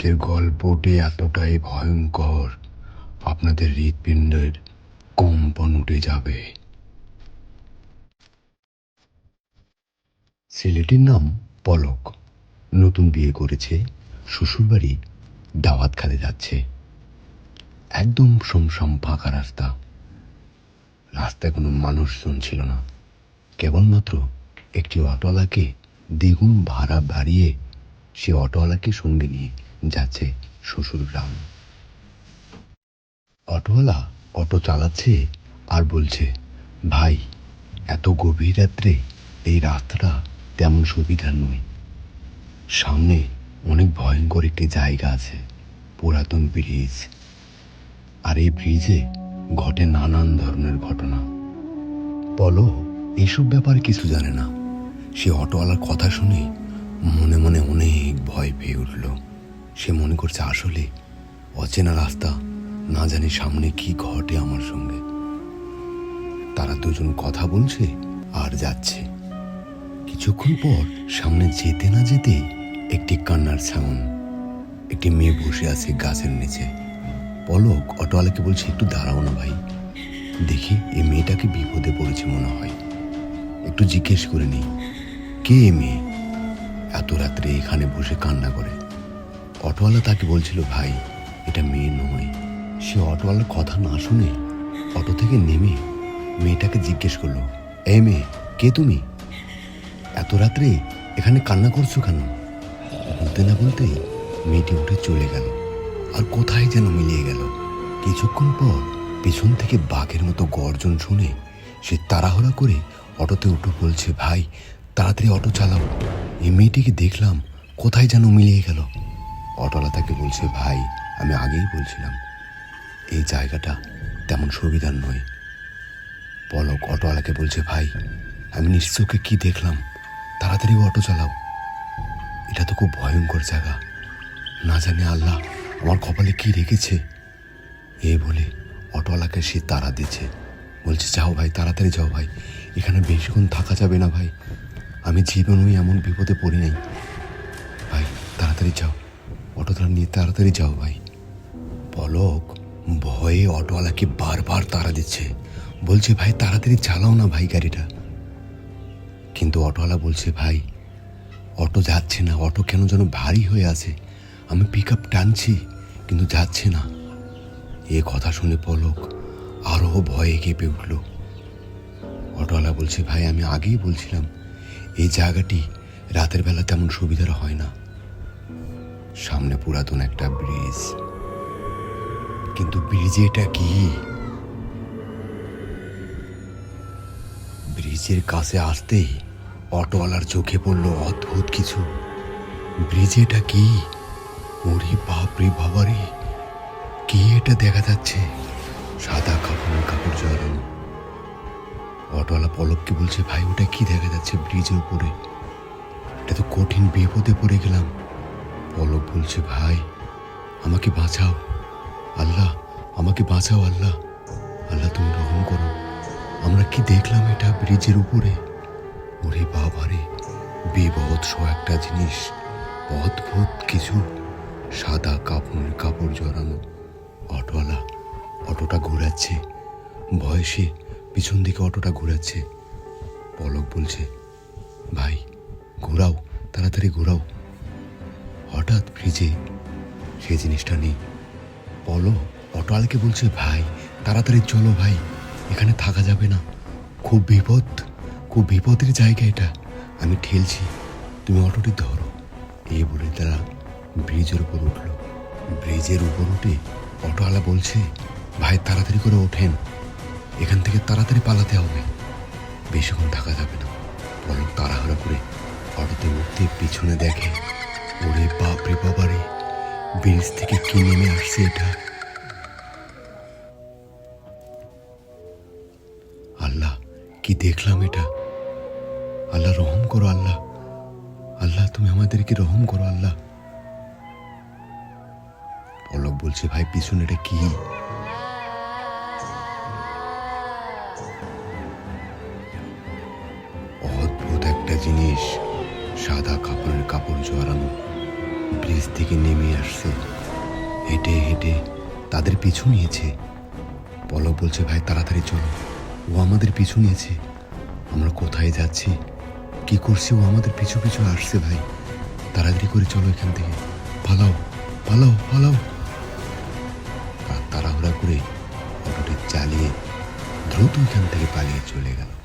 আজকের গল্পটি এতটাই ভয়ঙ্কর, আপনাদের হৃৎপিণ্ডের কম্পন উঠে যাবে। ছেলেটির নাম পলক। নতুন বিয়ে করেছে, শ্বশুরবাড়ি দাওয়াত খালে যাচ্ছে। একদম সমসম ফাঁকা রাস্তা। রাস্তায় কোনো মানুষজন ছিল না। কেবলমাত্র একটি অটোওয়ালাকে দ্বিগুণ ভাড়া বাড়িয়ে সে অটোওয়ালাকে সঙ্গে নিয়ে যাচ্ছে শ্বশুর গ্রাম। অটোওয়ালা অটো চালাচ্ছে আর বলছে, ভাই, এত গভীর রাত্রে এই রাস্তাটা তেমন সুবিধার নয়। সামনে অনেক ভয়ঙ্কর একটি জায়গা আছে, পুরাতন ব্রিজ। আর এই ব্রিজে ঘটে নানান ধরনের ঘটনা। বলো এইসব ব্যাপারে কিছু জানে না। সে অটোওয়ালার কথা শুনে মনে মনে অনেক ভয় পেয়ে উঠল। সে মনে করছে আসলে অচেনা রাস্তা, না জানি সামনে কি ঘটে আমার সঙ্গে। তারা দুজন কথা বলছে আর যাচ্ছে। কিছুক্ষণ পর সামনে যেতে না যেতে একটি কান্নার ছাউন, একটি মেয়ে বসে আছে গাছের নিচে। পলক অটোওয়ালাকে বলছে, একটু দাঁড়াও না ভাই। দেখি এই মেয়েটাকে বিপদে পড়েছে মনে হয়। একটু জিজ্ঞেস করে নিই, কে এ মেয়ে? এত রাত্রে এখানে বসে কান্না করে। অটোওয়ালা তাকে বলছিল, ভাই, এটা মেয়ে নয়। সে অটোওয়ালার কথা না শুনে অটো থেকে নেমে মেয়েটাকে জিজ্ঞেস করল, এ মেয়ে, কে তুমি? এত রাত্রে এখানে কান্না করছ কেন? বলতে না বলতে মেয়েটি উঠে চলে গেল আর কোথায় যেন মিলিয়ে গেল। কিছুক্ষণ পর পেছন থেকে বাঘের মতো গর্জন শুনে সে তাড়াহুড়া করে অটোতে উঠে বলছে, ভাই, তাড়াতাড়ি অটো চালাও। এই মেয়েটিকে দেখলাম কোথায় যেন মিলিয়ে গেল। অটোওয়ালা তাকে বলছে, ভাই, আমি আগেই বলছিলাম, এই জায়গাটা তেমন সুবিধার নয়। পলক অটোওয়ালাকে বলছে, ভাই, আমি নিশ্চয়কে কি দেখলাম? তাড়াতাড়ি অটো চালাও। এটা তো খুব ভয়ঙ্কর জায়গা। না জানি আল্লাহ আমার কপালে কি রেখেছে। এই বলে অটোওয়ালাকে সে তাড়া দিচ্ছে। বলছে, যাও ভাই, তাড়াতাড়ি যাও ভাই, এখানে বেশিক্ষণ থাকা যাবে না ভাই। আমি জীবনই এমন বিপদে পড়ি নাই। ভাই, তাড়াতাড়ি যাও। অটোটা নিয়ে তাড়াতাড়ি যাও ভাই। পলক ভয়ে অটোওয়ালাকে বারবার তাড়া দিচ্ছে। বলছে, ভাই, তাড়াতাড়ি চালাও না ভাই গাড়িটা। কিন্তু অটোওয়ালা বলছে, ভাই, অটো যাচ্ছে না। অটো কেন যেন ভারী হয়ে আছে। আমি পিক আপ টানছি, কিন্তু যাচ্ছে না। এ কথা শুনে পলক আরও ভয়ে কেঁপে উঠল। অটোওয়ালা বলছে, ভাই, আমি আগেই বলছিলাম, এই জায়গাটি রাতের বেলা তেমন সুবিধার হয় না। সামনে পুরাতন একটা ব্রিজ। কিন্তু ব্রিজে এটা কি? ব্রিজের কাছে আসতেই অটোওয়ালার চোখে পড়ল অদ্ভুত কিছু। ব্রিজে এটা কি? ওরে বাপরে বাবারে কি এটা দেখা যাচ্ছে? সাদা কাপড় কাপড় জড়ানো। অটোওয়ালা পলককে বলছে, ভাই, ওটা কি দেখা যাচ্ছে ব্রিজের উপরে? এটা তো কঠিন বিপদে পড়ে গেলাম। পলক বলছে, ভাই, আমাকে বাঁচাও। আল্লাহ, আমাকে বাঁচাও আল্লাহ। আল্লাহ, তুমি রহম করো। আমরা কি দেখলাম এটা ব্রিজের উপরে? ওরে বাবা বাবারে বিভৎস একটা জিনিস। অদ্ভুত কিছু। সাদা কাপড় কাপড় জড়ানো। অটোওয়ালা অটোটা ঘোরাচ্ছে। বয়সে পিছন দিকে অটোটা ঘোরাচ্ছে। পলক বলছে, ভাই, ঘোরাও, তাড়াতাড়ি ঘোরাও। হঠাৎ ব্রিজে সেই জিনিসটা নেই। বলো অটোওয়ালাকে বলছে, ভাই, তাড়াতাড়ি চলো ভাই, এখানে থাকা যাবে না। খুব বিপদ, খুব বিপদের জায়গা এটা। আমি ঠেলছি, তুমি অটোটি ধরো। এই বলে তারা ব্রিজের উপর উঠল। ব্রিজের উপর উঠে অটোওয়ালা বলছে, ভাই, তাড়াতাড়ি করে ওঠেন। এখান থেকে তাড়াতাড়ি পালাতে হবে। বেশিক্ষণ থাকা যাবে না। পলক তাড়াহুড়া করে অটোতে উঠতে পিছনে দেখে ওরে বাপরে বাবারে, ব্রিজ থেকে কি নেমে আসছে এটা? আল্লাহ, কি দেখলাম এটা? আল্লাহ, রহম করো আল্লাহ। আল্লাহ, তুমি আমাদেরকে রহম করো আল্লাহ। পলক বলছে, ভাই, পিছনে এটা কি? অদ্ভুত একটা জিনিস, সাদা কাপড়ের কাপড় জড়ানো। ব্রিজ থেকে নেমে আসছে। হেঁটে হেঁটে তাদের পিছু নিয়েছে। পলক বলছে, ভাই, তাড়াতাড়ি চলো। ও আমাদের পিছু নিয়েছে। আমরা কোথায় যাচ্ছি? কি করছি? ও আমাদের পিছু পিছু আসছে, ভাই। তাড়াতাড়ি করে চলো এখান থেকে। পালাও পালাও পালাও। তাড়াহুড়া করে অটোটি চালিয়ে দ্রুত এখান থেকে পালিয়ে চলে গেল।